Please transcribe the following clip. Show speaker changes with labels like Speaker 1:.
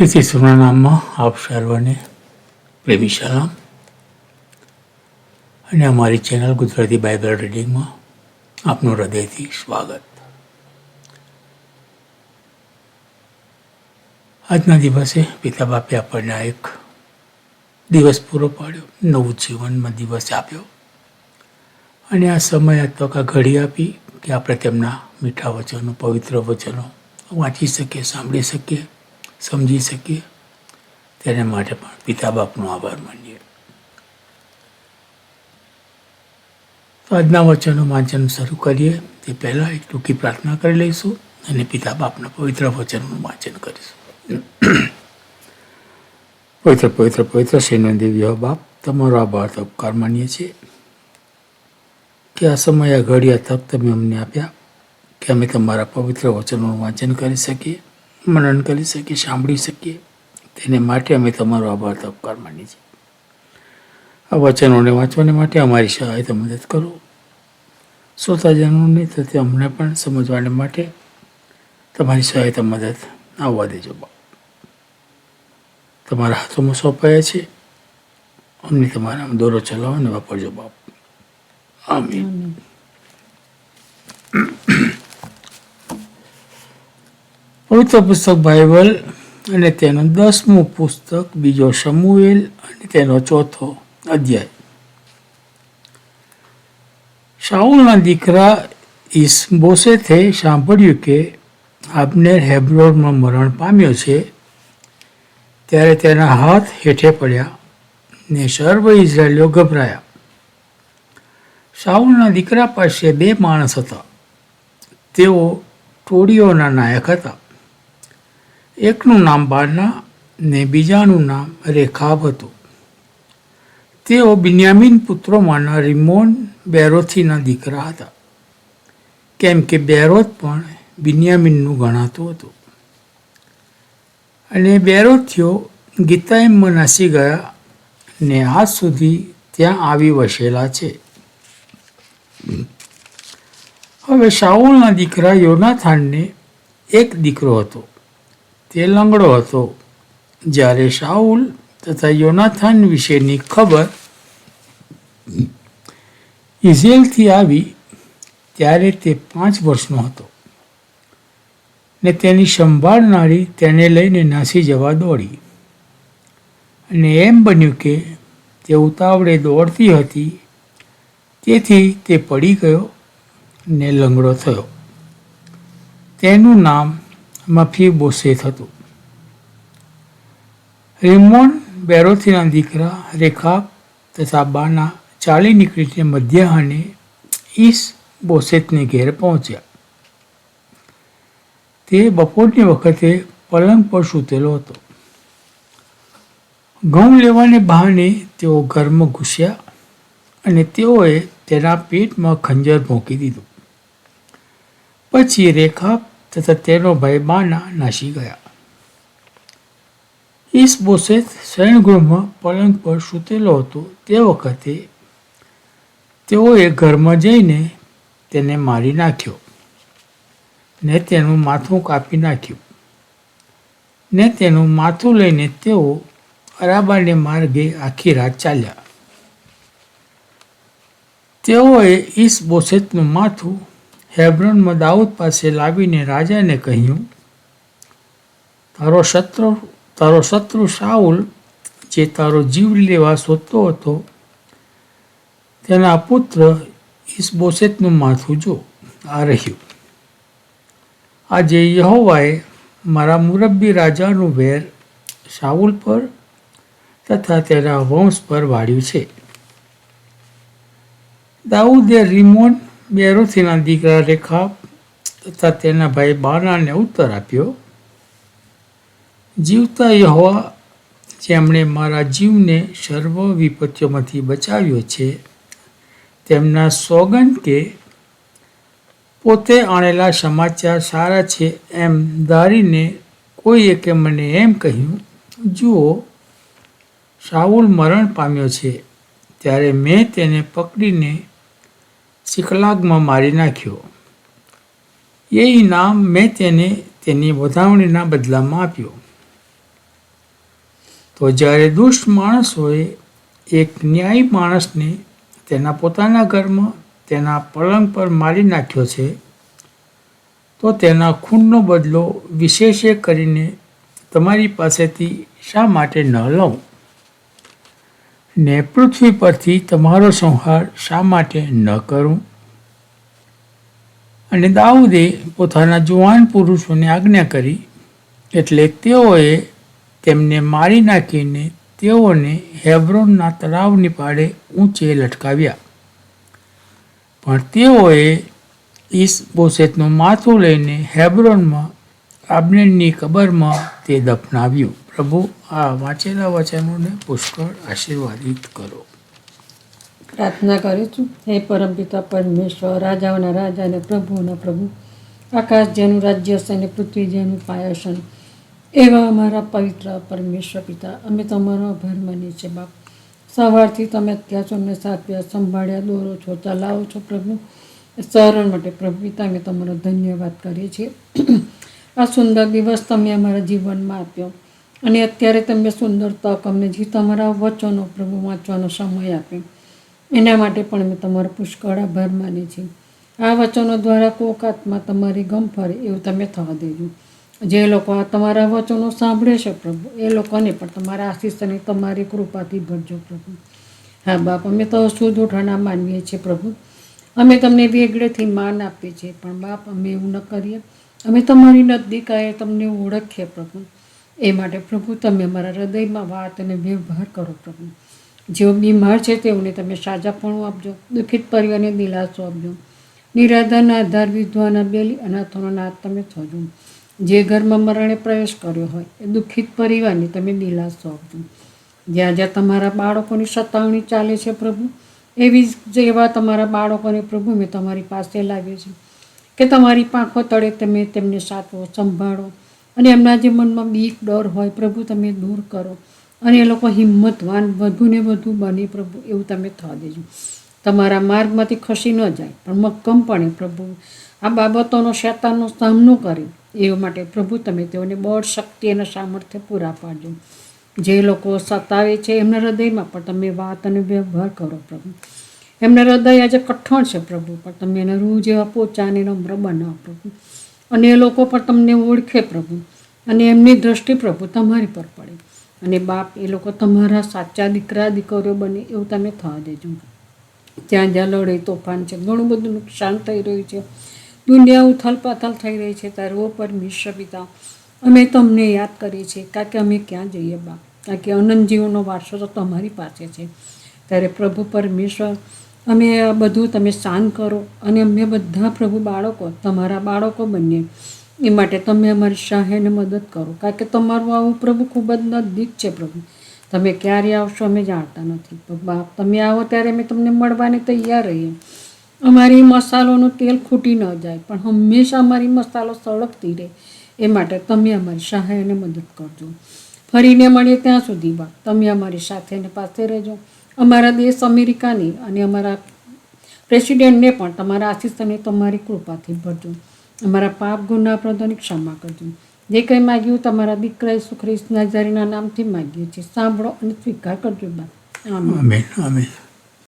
Speaker 1: ખ્રિસ્તી ઈસુના નામમાં આપ સર્વને પ્રેમી સલામ અને અમારી ચેનલ ગુજરાતી બાઇબલ રીડિંગમાં આપનું હૃદયથી સ્વાગત. આજના દિવસે પિતા બાપે આપણને આ એક દિવસ પૂરો પાડ્યો, નવું જીવનમાં દિવસ આપ્યો. અને આ સમય આ કા ઘડી આપી કે આપણે તેમના મીઠા વચનો, પવિત્ર વચનો વાંચી શકીએ, સાંભળી શકીએ. સમજી શકીએ. તેને માટે પણ પિતા બાપનો આભાર માનીએ. તો આજના વચનો વાંચન શરૂ કરીએ. તે પહેલાં એક ટૂંકી પ્રાર્થના કરી લઈશું અને પિતા બાપના પવિત્ર વચનનું વાંચન કરીશું. પવિત્ર પવિત્ર પવિત્ર શ્રીનો દિવ્ય બાપ, તમારો આભાર તો ઉપકાર માનીએ છીએ. કે આ સમય આ ઘડી તક તમે અમને આપ્યા. કે અમે તમારા પવિત્ર વચનોનું વાંચન કરી શકીએ. મનન કરી શકીએ, સાંભળી શકીએ. તેને માટે અમે તમારો આભાર તપકાર માનીએ છીએ. આ વચનોને વાંચવાને માટે અમારી સહાયતા મદદ કરો. શ્રોતાજનોને તથા અમને પણ સમજવાને માટે તમારી સહાયતા મદદ આવવા દેજો બાપ. તમારા હાથોમાં સોંપાયા છે. અમને તમારા દોરો ચલાવવાને વાપરજો બાપ. આમીન. પવિત્ર પુસ્તક બાઇબલ અને તેનું દસમું પુસ્તક, બીજો સમુએલ અને તેનો ચોથો અધ્યાય. શાઉલના દીકરા ઇસબોસેથે સાંભળ્યું કે આબનેર હેબ્રોનમાં મરણ પામ્યો છે, ત્યારે તેના હાથ હેઠે પડ્યા ને સર્વ ઇઝરાયલીઓ ગભરાયા. શાઉલના દીકરા પાસે બે માણસ હતા. તેઓ ટોળીઓના નાયક હતા. એકનું નામ બારના ને બીજાનું નામ રેખાબ હતું. તેઓ બિન્યામીન પુત્રોમાંના રિમોન બેરોથીના દીકરા હતા. કેમ કે બેરોથ પણ બિન્યામીનનું ગણાતું હતું. અને બેરોથીઓ ગીતાએમમાં નાસી ગયા ને આજ સુધી ત્યાં આવી વસેલા છે. હવે શાઉલના દીકરા યોનાથાનને એક દીકરો હતો. તે લંગડો હતો. જ્યારે શાઉલ તથા યોનાથાન વિશેની ખબર ઇઝેલથી આવી, ત્યારે તે પાંચ વર્ષનો હતો ને તેની સંભાળનારી તેને લઈને નાસી જવા દોડી. અને એમ બન્યું કે તે ઉતાવળે દોડતી હતી, તેથી તે પડી ગયો ને લંગડો થયો. તેનું નામ મફી બોસેથ હતું રિમોન બેરોથીના દીકરા રેખા તથા બાના ચાલી નીકળીને મધ્યાહને ઈસ બોસેતને ઘેર પહોંચ્યા. તે બપોરની વખતે પલંગ પર સૂતેલો હતો. ઘઉં લેવાને બહાને તેઓ ઘરમાં ઘૂસ્યા અને તેઓએ તેના પેટમાં ખંજર ભોંકી દીધું. પછી રેખા તથા તેનો ભાઈ બાના નાસી ગયા. ઈસબોસેત શયનગૃહમાં પલંગ પર સૂતેલો હતો. તે વખતે તેઓએ ઘરમાં જઈને તેને મારી નાખ્યો ને તેનું માથું કાપી નાખ્યું. ને તેનું માથું લઈને તેઓ અરાબાને માર્ગે આખી રાત ચાલ્યા. તેઓએ ઈસ બોસેતનું માથું હેબ્રોનમાં દાઉદ પાસે લાવીને રાજાને કહ્યું, તારો શત્રુ તારો શત્રુ શાઉલ જે તારો જીવ લેવા શોધતો હતો, તેના પુત્ર ઈસબોસેતનું માથું જો, આ રહ્યું. આજે યહોવાએ મારા મુરબ્બી રાજાનું વેર શાઉલ પર તથા તેના વંશ પર વાળ્યું છે. દાઉદે રિમોન બેરોથીના દીકરા રેખા તથા તેના ભાઈ બાનાને ઉત્તર આપ્યો. જીવતા યહોવા, જેમણે મારા જીવને સર્વ વિપત્તિઓમાંથી બચાવ્યો છે, તેમના સોગન કે પોતે આણેલા સમાચાર સારા છે એમ ધારીને કોઈએ કે મને એમ કહ્યું, જુઓ, સાઉલ મરણ પામ્યો છે, ત્યારે મેં તેને પકડીને સિકલાગમાં મારી નાખ્યો. એ ઇનામ મેં તેને તેની વધાવણીના બદલામાં આપ્યો. તો જ્યારે દુષ્ટ માણસોએ એક ન્યાયી માણસને તેના પોતાના ઘરમાં તેના પલંગ પર મારી નાખ્યો છે, તો તેના ખૂનનો બદલો વિશેષે કરીને તમારી પાસેથી શા માટે ન લઉં? ને પૃથ્વી પરથી તમારો સંહાર શા માટે ન કરું? અને દાઉદે પોતાના જુવાન પુરુષોને આજ્ઞા કરી, એટલે તેઓએ તેમને મારી નાખીને તેઓને હેબ્રોનના તળાવની પાડે ઊંચે લટકાવ્યા. પણ તેઓએ ઈસ બોસેતનું માથું લઈને હેબ્રોનમાં આબનેરની કબરમાં તે દફનાવ્યું. પ્રભુ, આ વાંચેલા વચનોને પુષ્કળ આશીર્વાદિત કરો.
Speaker 2: પ્રાર્થના કરીશું હે પરમપિતા પરમેશ્વર, રાજાઓના રાજા અને પ્રભુઓના પ્રભુ આકાશ જેનું રાજ્ય છે અને પૃથ્વી જેનું પાયસન, એવા અમારા પવિત્ર પરમેશ્વર પિતા, અમે તમારો આભાર માનીએ છીએ બાપ. સવારથી તમે અત્યાર સુધી સાચવ્યા સંભાળ્યા, દોરો છો ચલાવો છો પ્રભુ. સરળ માટે પ્રભુ પિતા, અમે તમારો ધન્યવાદ કરીએ છીએ. આ સુંદર દિવસ તમે અમારા જીવનમાં આપ્યો. અને અત્યારે તમે સુંદર તક અમને જે તમારા વચનો પ્રભુ વાંચવાનો સમય આપ્યો એના માટે પણ અમે તમારો પુષ્કળ આભાર માનીએ છીએ. આ વચનો દ્વારા કોક આત્મા તમારી ગમ ફરે એવું તમે થવા દેજો. જે લોકો આ તમારા વચનો સાંભળે છે પ્રભુ, એ લોકોને પણ તમારા આશીષ અને તમારી કૃપાથી ભરજો પ્રભુ. હા બાપ, અમે તો શુદ્ધ માનીએ છીએ પ્રભુ. અમે તમને વેગળેથી માન આપીએ છીએ, પણ બાપ, અમે એવું ન કરીએ. અમે તમારી નજદીક આવીએ, તમને ઓળખીએ પ્રભુ. એ માટે પ્રભુ, તમે અમારા હૃદયમાં વાત અને વ્યવહાર કરો પ્રભુ. જેઓ બીમાર છે તેઓને તમે સાજાપણું આપજો, દુઃખિત પરિવારને દિલાસો આપજો. નિરાધારના આધાર, વિધવાના બેલી, અનાથોનો નાથ તમે થજો જે ઘરમાં મરણે પ્રવેશ કર્યો હોય, એ દુઃખિત પરિવારને તમે દિલાસો આપજો. જ્યાં જ્યાં તમારા બાળકોની સતાવણી ચાલે છે પ્રભુ, એવી જ જેવા તમારા બાળકોને પ્રભુ મેં તમારી પાસે લાવીએ છીએ કે તમારી પાંખો તળે તમે તેમને સાચવો, સંભાળો. અને એમના જે મનમાં બીક, ડર હોય, પ્રભુ તમે દૂર કરો. અને એ લોકો હિંમતવાન, વધુ ને વધુ બને પ્રભુ, એવું તમે થવા દેજો. તમારા માર્ગમાંથી ખસી ન જાય, પણ મક્કમપણે પ્રભુ. આ બાબતોનો શેતાનનો સામનો કરે એ માટે પ્રભુ તમે તેઓને બળ, શક્તિ અને સામર્થ્ય પૂરા પાડજો. જે લોકો સતાવે છે એમના હૃદયમાં, પણ તમે વાત અને વ્યવહાર કરો પ્રભુ. એમના હૃદય આજે કઠણ છે પ્રભુ, પણ તમે એને રૂ જેવા પોચાને નમ્ર બનાવો પ્રભુ. અને એ લોકો પણ તમને ઓળખે પ્રભુ. અને એમની દ્રષ્ટિ પ્રભુ તમારી પર પડે. અને બાપ એ લોકો તમારા સાચા દીકરા, દીકરીઓ બને એવું તમે થવા દેજો. ત્યાં જ્યાં લડાઈ તોફાન છે, ઘણું બધું નુકસાન થઈ રહ્યું છે. દુનિયા ઉથલ પાથલ થઈ રહી છે, તારે ઓ પરમેશ્વર પિતા. અમે તમને યાદ કરીએ છીએ કારણ કે અમે ક્યાં જઈએ બાપ? કારણ કે અનંત જીવનો વારસો તો તમારી પાસે છે. ત્યારે પ્રભુ પરમેશ્વર અમે આ બધું તમે શાંત કરો અને અમે બધા પ્રભુ બાળકો, તમારા બાળકો બનીએ. એ માટે તમે અમારી સહાયને મદદ કરો. કારણ કે તમારું આવું પ્રભુ ખૂબ જ નજીક છે પ્રભુ. તમે ક્યારે આવશો અમે જાણતા નથી. બાપ, તમે આવો ત્યારે અમે તમને મળવાને તૈયાર રહીએ. અમારી મસાલોનું તેલ ખૂટી ન જાય, પણ હંમેશા અમારી મસાલો સળગતી રહે. એ માટે તમે અમારી સહાય અને મદદ કરજો. ફરીને મળીએ ત્યાં સુધી બાપ. તમે અમારી સાથે અને પાસે રહેજો. અમારા દેશ અમેરિકાની અને અમારા પ્રેસિડેન્ટને પણ તમારા આશીષ અને તમારી કૃપાથી ભરજો. અમારા પાપ ગુના પ્રદોની ક્ષમા કરજો. જે કંઈ માગ્યું તમારા દીકરા ઈસુ ખ્રિસ્ત નાજારીના નામથી માગીએ છીએ. સાંભળો અને સ્વીકાર કરજો બા આમ
Speaker 1: આમેન આમેન.